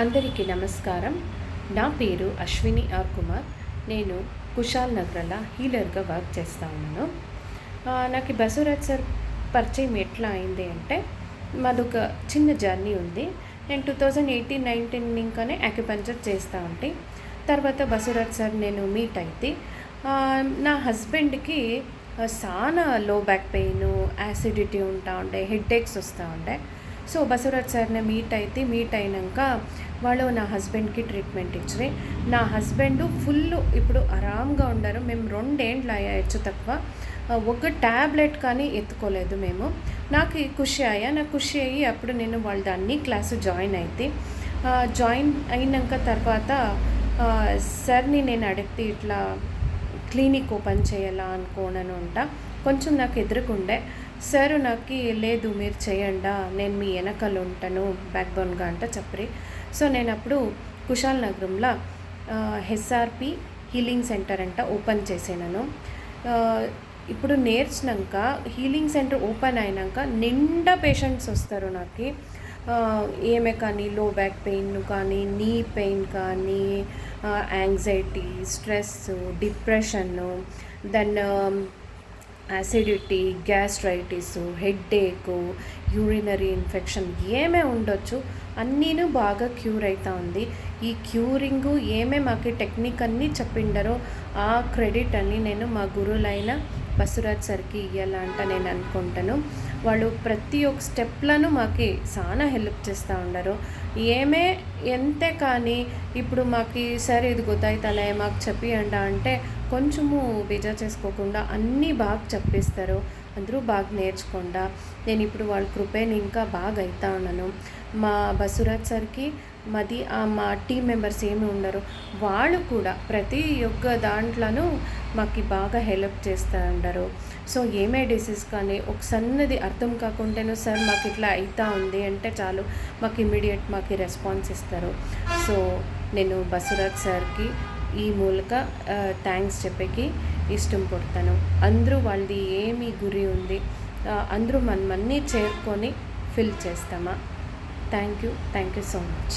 అందరికీ నమస్కారం. నా పేరు అశ్విని ఆర్ కుమార్. నేను కుషాల్ నగర్లో హీలర్గా వర్క్ చేస్తా ఉన్నాను. నాకు ఈ బసవరాజ్ సార్ పరిచయం ఎట్లా అయింది అంటే మాదొక చిన్న జర్నీ ఉంది. నేను టూ థౌజండ్ ఎయిటీన్ నైన్టీన్ ఇంకానే అక్యుపంచర్ చేస్తూ ఉంటే. తర్వాత బసవరాజ్ సార్ నేను మీట్ అయితే నా హస్బెండ్కి చాలా లో బ్యాక్ పెయిన్ యాసిడిటీ ఉంటా ఉండే హెడ్ఏక్స్ వస్తూ ఉండే. సో బసవరాజ్ సార్ని మీట్ అయితే మీట్ అయినాక వాళ్ళు నా హస్బెండ్కి ట్రీట్మెంట్ ఇచ్చి నా హస్బెండ్ ఫుల్ ఇప్పుడు ఆరామ్గా ఉండరు. మేము రెండేండ్లు అయ్యచ్చు తక్కువ. ఒక ట్యాబ్లెట్ కానీ ఎత్తుకోలేదు మేము. నాకు ఖుషి అయ్యా. నాకు ఖుషి అయ్యి అప్పుడు నేను వాళ్ళ అన్ని క్లాసు జాయిన్ అయితే జాయిన్ అయినాక తర్వాత సార్ని నేను అడిగితే ఇట్లా క్లినిక్ ఓపెన్ చేయాలా అనుకోనని ఉంటా కొంచెం నాకు ఎదురుకుండే సార్ నాకు లేదు మీరు చేయండా నేను మీ వెనకాల ఉంటాను బ్యాక్ బోన్గా అంట చెప్పరి. సో నేను అప్పుడు కుషాల్ నగరంలో హెచ్ఆర్పి హీలింగ్ సెంటర్ అంట ఓపెన్ చేసాను ఇప్పుడు నేర్చినాక హీలింగ్ సెంటర్ ఓపెన్ అయినాక నిండా పేషెంట్స్ వస్తారు నాకు. ఏమే కానీ లో బ్యాక్ పెయిన్ కానీ నీ పెయిన్ కానీ anxiety stress depression then acidity gastritis headache urinary infection ఏమే ఉండొచ్చు? అన్నీను బాగా క్యూర్ అవుతా ఉంది. ఈ క్యూరింగ్ ఏమే మాకు టెక్నిక్ అన్నీ చెప్పిండరో ఆ క్రెడిట్ అన్ని నేను మా గురువులైన బసురాజ్ సార్కి ఇవ్వాలంట నేను అనుకుంటాను. వాళ్ళు ప్రతి ఒక్క స్టెప్లను మాకు చాలా హెల్ప్ చేస్తూ ఉండరు. ఏమే ఎంతే కానీ ఇప్పుడు మాకు సరే ఇది గుర్తవుతాలే మాకు చెప్పియండి అంటే కొంచెము బేజా చేసుకోకుండా అన్నీ బాగా చెప్పిస్తారు. అందరూ బాగా నేర్చుకుండా నేను ఇప్పుడు వాళ్ళ కృపేని ఇంకా బాగా అవుతా ఉన్నాను. మా బసురాజ్ సార్కి మాది మా టీం మెంబర్స్ ఏమి ఉండరు. వాళ్ళు కూడా ప్రతి ఒక్క దాంట్లోనూ మాకు బాగా హెల్ప్ చేస్తూ ఉండరు. సో ఏమే డిసీజ్ కానీ ఒక సన్నది అర్థం కాకుండాను సార్ మాకు ఇట్లా అవుతా ఉంది అంటే చాలు. మాకు ఇమీడియట్ మాకు రెస్పాన్స్ ఇస్తారు. సో నేను బసురాజ్ సార్కి ఈ మూలక థ్యాంక్స్ చెప్పేకి ఇష్టం పడతాను. అందరూ వాళ్ళది ఏమి గురి ఉంది. అందరూ మనమన్నీ చేరుకొని ఫిల్ చేస్తామా? Thank you thank you so much